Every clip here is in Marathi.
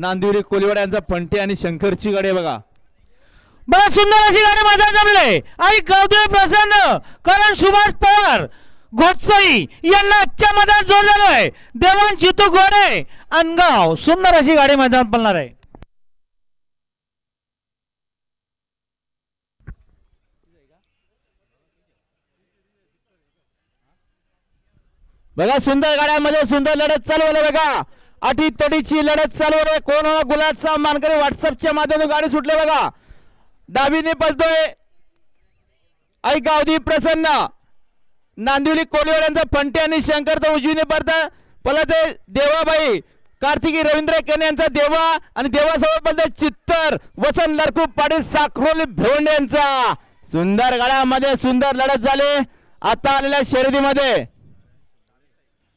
नांदिवली कोलिवाडा यांचा पंटे आणि शंकरची गाडी बघा. बघा सुंदर अशी गाडी मैदान जमले आणि गौदेव प्रसन्न करण सुभाष पवार घोटसई यांना आजच्या मैदानात जोर झालोय देवान जितू घोडे अनगाव. सुंदर अशी गाडी मैदानात पडणार आहे. बघा सुंदर गाड्यांमध्ये सुंदर लढत चालू आहे बघा. अटी तटीची लढत चालू आहे. कोण होणार गुलाबचा मानकरी व्हॉट्सअपच्या माध्यमातून गाडी सुटले बघा. डावीने पळतोय. आई गावदी प्रसन्न. नांदिवली कोलिवाड्यांचा फंटे आणि शंकर तर उजवीने पडत ते देवाबाई. कार्तिकी रवींद्र केने यांचा देवा आणि देवासोबत पलत चित्तर. वसंत लडकू पाटील साखरोली भेवंडे यांचा. सुंदर गाड्यामध्ये सुंदर लढत झाली. आता आलेल्या शर्यतीमध्ये.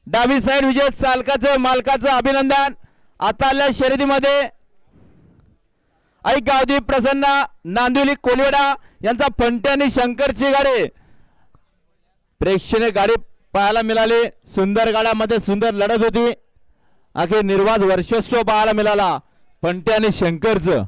डावी साईड विजय चालकाचं मालकाचं अभिनंदन. आता आलेल्या शर्यतीमध्ये. आई गावदी प्रसन्न नांदिवली कोलवेडा यांचा फंटे आणि शंकरची गाडी. प्रेक्षणीय गाडी पाहायला मिळाली. सुंदर गाड्यामध्ये सुंदर लढत होती. अखेर निर्वाध वर्चस्व पाहायला मिळाला. फंटे आणि शंकरचं.